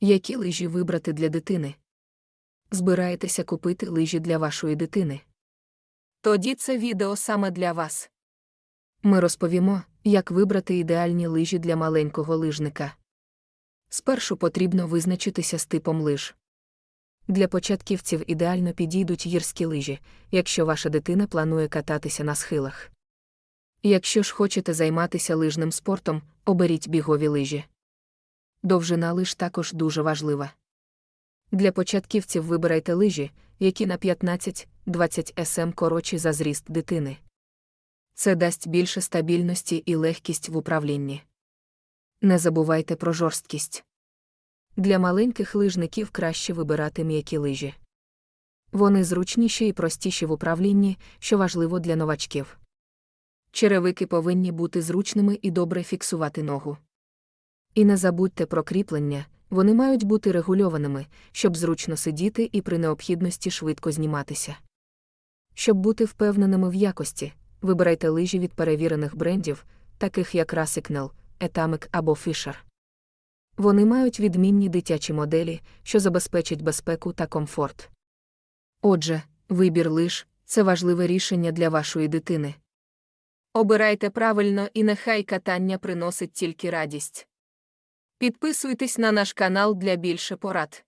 Які лижі вибрати для дитини? Збираєтеся купити лижі для вашої дитини? Тоді це відео саме для вас. Ми розповімо, як вибрати ідеальні лижі для маленького лижника. Спершу потрібно визначитися з типом лиж. Для початківців ідеально підійдуть гірські лижі, якщо ваша дитина планує кататися на схилах. Якщо ж хочете займатися лижним спортом, оберіть бігові лижі. Довжина лиж також дуже важлива. Для початківців вибирайте лижі, які на 15-20 см коротші за зріст дитини. Це дасть більше стабільності і легкість в управлінні. Не забувайте про жорсткість. Для маленьких лижників краще вибирати м'які лижі. Вони зручніші і простіші в управлінні, що важливо для новачків. Черевики повинні бути зручними і добре фіксувати ногу. І не забудьте про кріплення, вони мають бути регульованими, щоб зручно сидіти і при необхідності швидко зніматися. Щоб бути впевненими в якості, вибирайте лижі від перевірених брендів, таких як Rassignal, Atomic або Fisher. Вони мають відмінні дитячі моделі, що забезпечать безпеку та комфорт. Отже, вибір лиж це важливе рішення для вашої дитини. Обирайте правильно і нехай катання приносить тільки радість. Підписуйтесь на наш канал для більше порад.